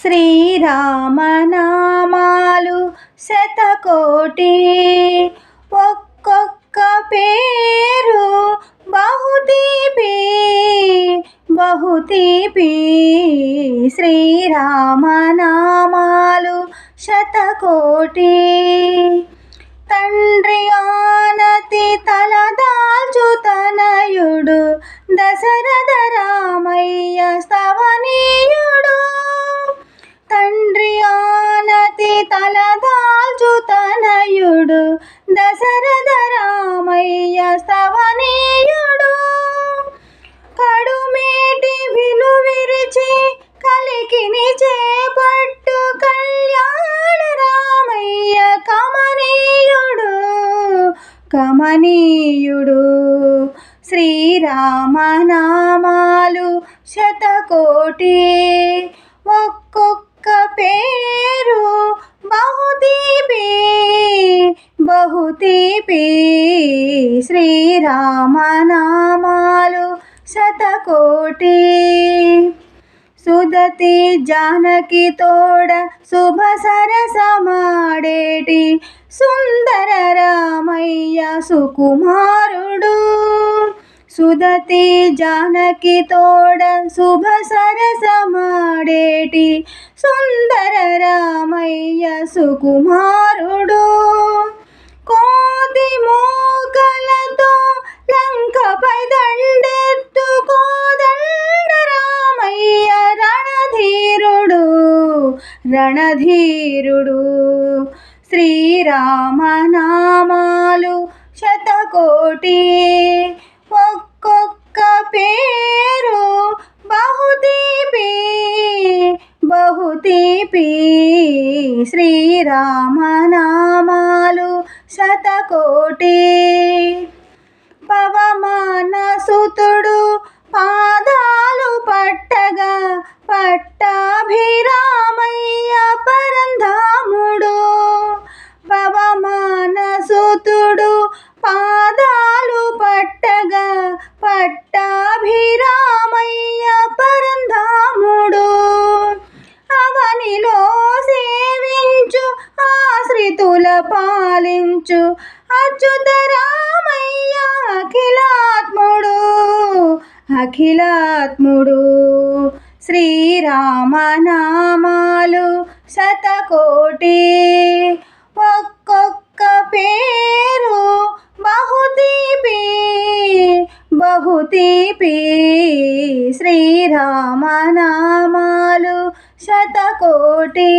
శ్రీరామనామాలు శతకోటి. ఒక్కొక్క పేరు బహుదీపి. బహుదీపి శ్రీరామనామాలు శతకోటి. తండ్రి ఆనతి తల కమనీయుడు శ్రీరామనామాలు శతకోటి. ఒక్కొక్క పేరు బహుదీపి. బహుదీపి శ్రీరామనామాలు శతకోటి. సుదతి జానకి తోడ శుభ సరసమాడేటి సుందర రామ సుకుమారుడు. సుదతి జానకి తోడ శుభ సరసమాడేటి. సుందర రామయ్య సుకుమారుడు. కోతి మోకలతో లంకపై దండెత్తు కోదండ రామయ్య రణధీరుడు. రణధీరుడు. శ్రీరామనామాలు కోటి ఒక్కొక్క పేరు బహుదీపి బహుదీపి శ్రీరామనామాలు శతకోటి. పవమాన సుతుడు పాదాలు పట్టగా పట్టాభిరామయ్య పరంధా పట్టాభిరామయ్య పరంధాముడు. అవనిలో సేవించు ఆశ్రితుల పాలించు అచ్యుత రామయ్య అఖిలాత్ముడు. అఖిలాత్ముడు శ్రీరామనామాలు శతకోటి బహుదీపి శ్రీరామనామాలు శతకోటి.